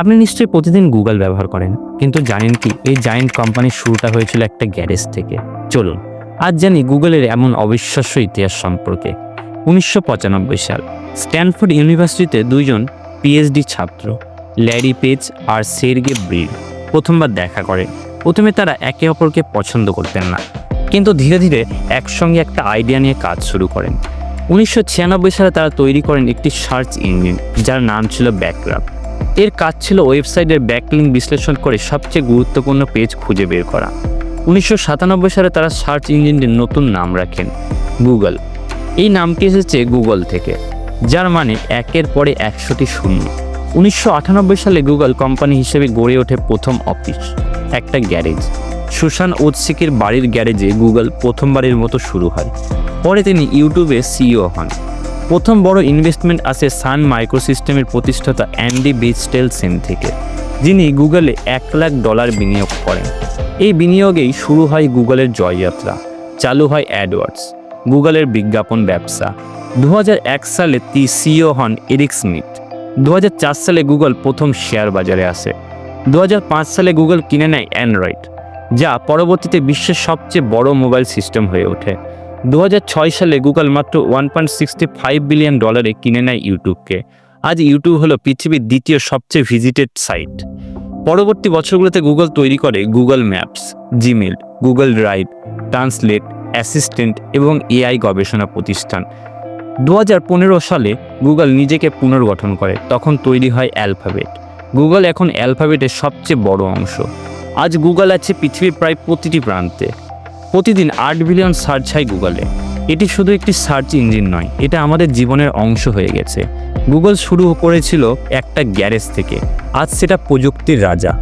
আপনি নিশ্চয়ই প্রতিদিন গুগল ব্যবহার করেন, কিন্তু জানেন কি, এই জায়েন্ট কোম্পানির শুরুটা হয়েছিল একটা গ্যারেজ থেকে। চলুন, আজ জানি গুগলের এমন অবিশ্বাস্য ইতিহাস সম্পর্কে। উনিশশো পঁচানব্বই সাল, স্ট্যানফোর্ড ইউনিভার্সিটিতে দুইজন পিএইচডি ছাত্র, ল্যারি পেজ আর সেরগে ব্রিড, প্রথমবার দেখা করেন প্রথমে তারা একে অপরকে পছন্দ করতেন না, কিন্তু ধীরে ধীরে একসঙ্গে একটা আইডিয়া নিয়ে কাজ শুরু করেন। উনিশশো ছিয়ানব্বই সালে তারা তৈরি করেন একটি সার্চ ইঞ্জিন যার নাম ছিল ব্যাকগ্রাফ এর কাজ ছিল ওয়েবসাইটের ব্যাকলিং বিশ্লেষণ করে সবচেয়ে গুরুত্বপূর্ণ পেজ খুঁজে বের করা। উনিশশো সাতানব্বই সালে তারা সার্চ ইঞ্জিনটির নতুন নাম রাখেন, গুগল। এই নামটি এসেছে গুগল থেকে, যার মানে একের পরে একশোটি শূন্য। উনিশশো সালে গুগল কোম্পানি হিসেবে গড়ে ওঠে প্রথম অফিস, একটা গ্যারেজ। সুশান ওৎসিকের বাড়ির গ্যারেজে গুগল প্রথমবারের মতো শুরু হয়। পরে তিনি ইউটিউবে সিইও হন। প্রথম বড় ইনভেস্টমেন্ট আসে সান মাইক্রোসিস্টেমের প্রতিষ্ঠাতা অ্যান্ডি বিচটেল সেন থেকে, যিনি গুগলে এক লাখ ডলার বিনিয়োগ করেন। এই বিনিয়োগেই শুরু হয় গুগলের জয়যাত্রা, চালু হয় অ্যাডওয়ার্ডস গুগলের বিজ্ঞাপন ব্যবসা। দু হাজার এক সালে তি সিও হন এরিক স্মিথ দু হাজার চার সালে গুগল প্রথম শেয়ার বাজারে আসে। দু হাজার পাঁচ সালে গুগল কিনে নেয় অ্যান্ড্রয়েড যা পরবর্তীতে বিশ্বের সবচেয়ে বড় মোবাইল সিস্টেম হয়ে ওঠে। দু হাজার ছয় সালে গুগল মাত্র one point sixty five billion ডলারে কিনে নেয় ইউটিউবকে। আজ ইউটিউব হলো পৃথিবীর দ্বিতীয় সবচেয়ে ভিজিটেড সাইট পরবর্তী বছরগুলোতে গুগল তৈরি করে Google Maps Gmail Google Drive, translate, assistant এবং এআই গবেষণা প্রতিষ্ঠান। দু হাজার পনেরো সালে গুগল নিজেকে পুনর্গঠন করে, তখন তৈরি হয় অ্যালফাবেট। গুগল এখন অ্যালফাবেটের সবচেয়ে বড় অংশ। আজ গুগল আছে পৃথিবীর প্রায় প্রতিটি প্রান্তে। প্রতিদিন আট বিলিয়ন সার্চ হয় গুগলে। এটি শুধু একটি সার্চ ইঞ্জিন নয়, এটা আমাদের জীবনের অংশ হয়ে গেছে। গুগল শুরু করেছিল একটা গ্যারেজ থেকে, আজ সেটা প্রযুক্তির রাজা।